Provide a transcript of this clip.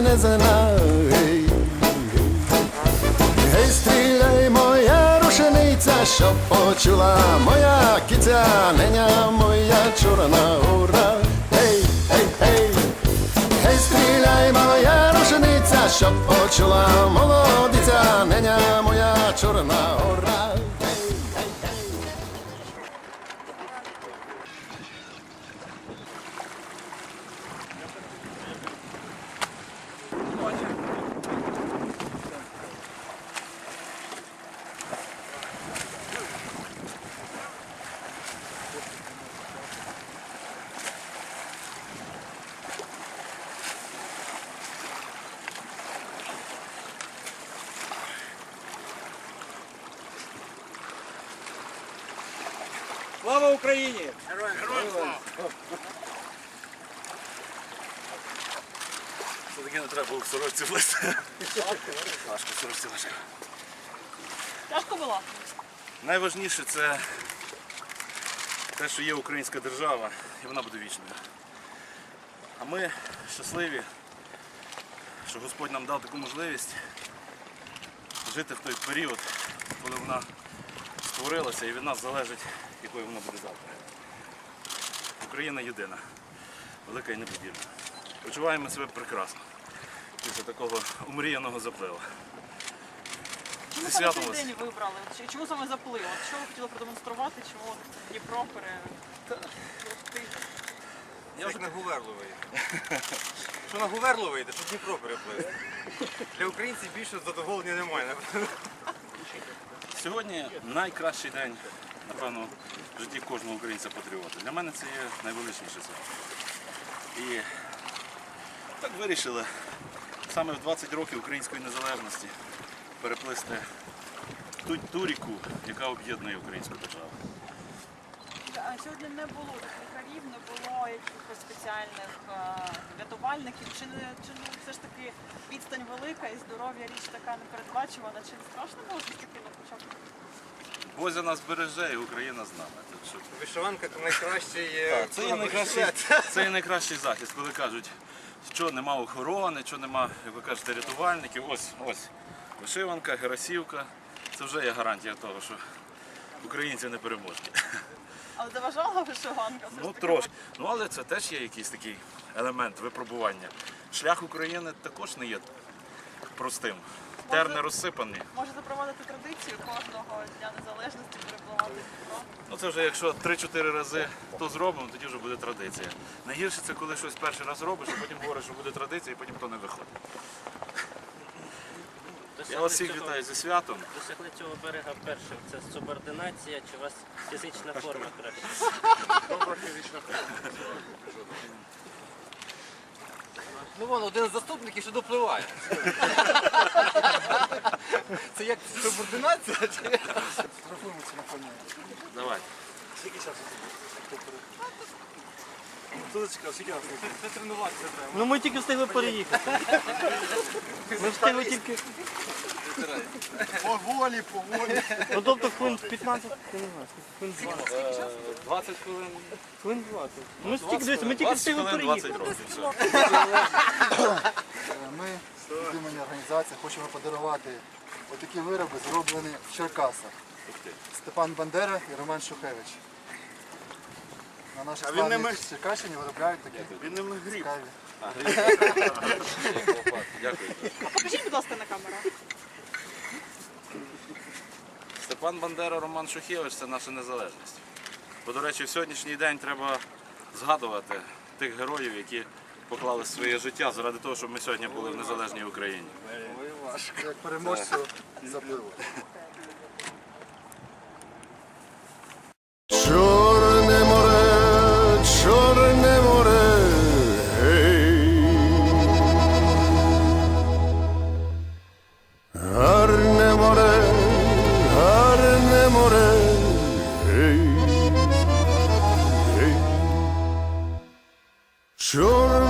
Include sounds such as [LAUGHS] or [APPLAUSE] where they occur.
не зна, гей. Гей, стріляй, моя рушениця, щоб почула моя киця, неня моя чорна гора. Гей, гей, гей, гей, стріляй, моя рушениця, щоб почула молодиця, неня моя чорна гора. Гей, гей, гей. Слава Україні! Все-таки не треба було в сорочці влезти. Важко в сорочці важко. Тяжко було? Найважніше це те, що є українська держава, і вона буде вічною. А ми щасливі, що Господь нам дав таку можливість жити в той період, коли вона створилася і від нас залежить, якою вона буде завтра. Україна єдина, велика і неподільна. Почуваємо себе прекрасно після такого умріяного запливу. Чому Зі саме святом цей вас. день вибрали? Чи- Чому саме заплив? От Що ви хотіли продемонструвати? Чому Дніпро пере... Я вже на Гуверло вийду. Що на Гуверло вийде, то Дніпро переплисти. Для українців більше задоволення немає. напевно. Сьогодні найкращий день, напевно, в житті кожного українця-патріота. Для мене це є найвеличніше свято. І так вирішили саме в 20 років української незалежності переплисти ту, ту ріку, яка об'єднує українську державу. А сьогодні не було лікарів, не було якихось спеціальних рятувальників. Чи не чи ну, все ж таки відстань велика і здоров'я річ така непередбачувана? Чи не страшно було ж таки ну, хоча? Бозя нас береже і Україна з нами. Так що Вишиванка це найкращий е, Так, це є найкращий, це є найкращий захист, коли кажуть, що нема охорони, що нема, як ви кажете, рятувальників. Ось, ось вишиванка, герасівка. Це вже є гарантія того, що українці не переможні. Але заважала вишиванка? Ну трошки. Ну але це теж є якийсь такий елемент випробування. Шлях України також не є простим. Терни розсипані. Може запровадити традицію кожного дня незалежності перепливати Дніпро? Ну це вже якщо 3-4 рази то зробимо, тоді вже буде традиція. Найгірше це коли щось перший раз робиш, а потім говориш, що буде традиція, і потім то не виходить. Я вас всіх вітаю зі святом. Досягли цього берега першим. Це субординація чи у вас фізична форма краще? Ну вон один з заступників ще допливає. Це як субординація? чи? Давай. Це тренуватися треба. Ну ми тільки встигли переїхати. Ми встигли тільки. Поволі, поволі. Ну тобто хвилин 15, я не знаю, хвилин 20. 20 хвилин. Хвилин 20. Ми стільки, дивіться, ми тільки 20 встигли хвилин, 20 переїхати. років. Все. Ми [LAUGHS] від імені організації хочемо подарувати отакі вироби, зроблені в Черкасах. Степан Бандера і Роман Шухевич. На нашій він не славній ми- Черкащині виробляють такі Він не гріб. цікаві. [LAUGHS] Дякую. Покажіть, будь ласка, на камеру. Степан Бандера, Роман Шухевич це наша незалежність. Бо, до речі, в сьогоднішній день треба згадувати тих героїв, які поклали своє життя заради того, щоб ми сьогодні були в незалежній Україні. Як переможцю запливу. Чорна